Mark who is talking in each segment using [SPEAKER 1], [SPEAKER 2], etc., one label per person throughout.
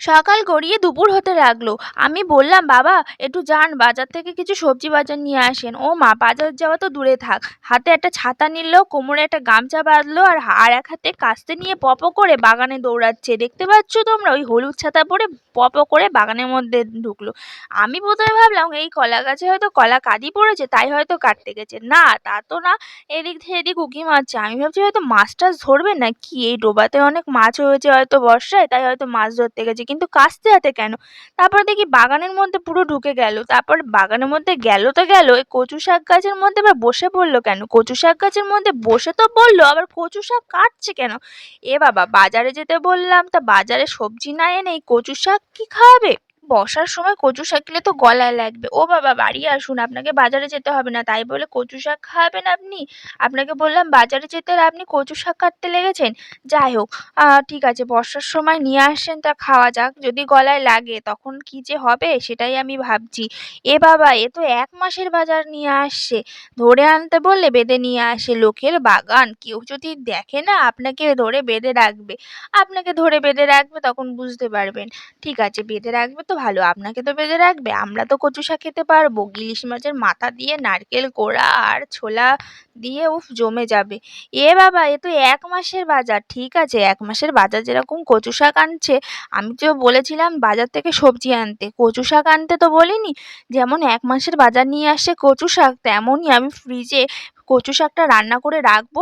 [SPEAKER 1] সকাল গড়িয়ে দুপুর হতে লাগল। আমি বললাম, বাবা, একটু যান। বাজার থেকে কিছু সবজি বাজার নিয়ে আসেন। ও মা, বাজার যাওয়া তো দূরে থাক। হাতে একটা ছাতা নিল, কোমরে একটা গামছা বাঁধলো আর আর এক হাতে কাস্তে নিয়ে পপ করে বাগানে দৌড়াচ্ছে। দেখতে পাচ্ছ তোমরা? ওই হলুদ ছাতা পরে পপ করে বাগানের মধ্যে ঢুকলো। আমি প্রথমে ভাবলাম, এই কলা গাছে হয়তো কলা কাঁদি পড়েছে, তাই হয়তো কাটতে গেছে। না, তা তো না। এদিক থেকে এদিক উঁকি মারছে। আমি ভাবছি, হয়তো মাছ টাছ ধরবে না কি এই ডোবাতে অনেক মাছ হয়েছে হয়তো বর্ষায়, তাই হয়তো মাছ ধরতে গেছে। কিন্তু কাস্তে হাতে কেন? তারপর দেখি বাগানের মধ্যে পুরো ঢুকে গেল। তারপর বাগানের মধ্যে গেল তো গেল, এই কচু শাক গাছের মধ্যে আবার বসে পড়ল কেন? কচু শাক গাছের মধ্যে বসে তো বলল আবার কচু শাক কাটছে কেন? এ বাবা, বাজারে যেতে বললাম, তা বাজারে সবজি না এনে এই কচু শাক কি খাওয়াবে বর্ষার সময় কচু শাক খেলে তো গলায় লাগবে। ও বাবা, বাড়ি আসুন, আপনাকে বাজারে যেতে হবে না। তাই বলে কচু শাক খাওয়াবেন আপনি? আপনাকে বললাম, বাজারে যেতে আপনি কচু শাক কাটতে লেগেছেন? যাই হোক ঠিক আছে, বর্ষার সময় নিয়ে আসছেন তা খাওয়া যাক। যদি গলায় লাগে, তখন কী যে হবে, সেটাই আমি ভাবছি। এ বাবা, এ তো এক মাসের বাজার নিয়ে আসছে। ধরে আনতে বললে বেঁধে নিয়ে আসে লোকের বাগান। কেউ যদি দেখে না, আপনাকে ধরে বেঁধে রাখবে। আপনাকে ধরে বেঁধে রাখবে, তখন বুঝতে পারবেন। ঠিক আছে, বেঁধে রাখবে তো ভালো, আপনাকে তো বেঁধে রাখবে। আমরা তো কচু শাক খেতে পারব। ইলিশ মাছের মাথা দিয়ে নারকেল কোড়া আর ছোলা দিয়ে উফ, জমে যাবে। এ বাবা, এ তো এক মাসের বাজার। ঠিক আছে, এক মাসের বাজার যেরকম কচু শাক আনছে, আমি তো বলেছিলাম বাজার থেকে সবজি আনতে। কচু শাক আনতে তো বলিনি, যেমন এক মাসের বাজার নিয়ে আসছে কচু শাক, তেমনই আমি ফ্রিজে কচু শাকটা রান্না করে রাখব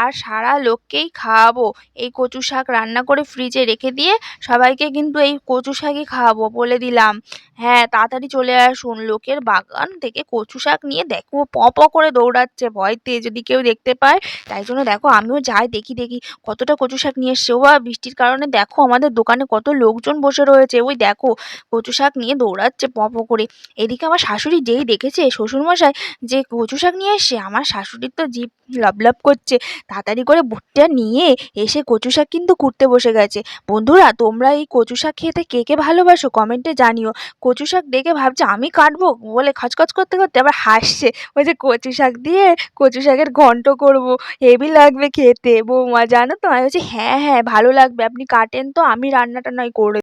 [SPEAKER 1] আর সারা লোককেই খাওয়াবো। এই কচু শাক রান্না করে ফ্রিজে রেখে দিয়ে সবাইকে কিন্তু এই কচু শাকই খাওয়াবো বলে দিলাম। হ্যাঁ তাড়াতাড়ি চলে আসুন। লোকের বাগান থেকে কচু শাক নিয়ে দেখো, প প করে দৌড়াচ্ছে ভয়তে যদি কেউ দেখতে পায়। তাই জন্য দেখো, আমিও যাই দেখি দেখি কতটা কচু শাক নিয়ে এসছে। ও বৃষ্টির কারণে দেখো আমাদের দোকানে কত লোকজন বসে রয়েছে। ওই দেখো, কচু শাক নিয়ে দৌড়াচ্ছে প প করে। এদিকে আমার শাশুড়ি যেই দেখেছে, শ্বশুরমশাই যে কচু শাক নিয়ে এসছে, আমার শাশুড়ির তো জিভ লাবলাব করছে। তাড়াতাড়ি করে বটিটা নিয়ে এসে কচু শাক কিন্তু কুটতে বসে গেছে। বন্ধুরা, তোমরা এই কচু শাক খেতে কে কে ভালোবাসো? কমেন্টে জানিও। কচু শাক দেখে ভাবছে, আমি কাটবো? বলে খচখচ করতে করতে আবার হাসছে। বলছে কচু শাক দিয়ে কচু শাকের ঘন্ট করব। হেভি লাগবে খেতে। বৌমা, জানো তো? আমি বলছি হ্যাঁ হ্যাঁ ভালো লাগবে। আপনি কাটেন তো, আমি রান্নাটা নয় করে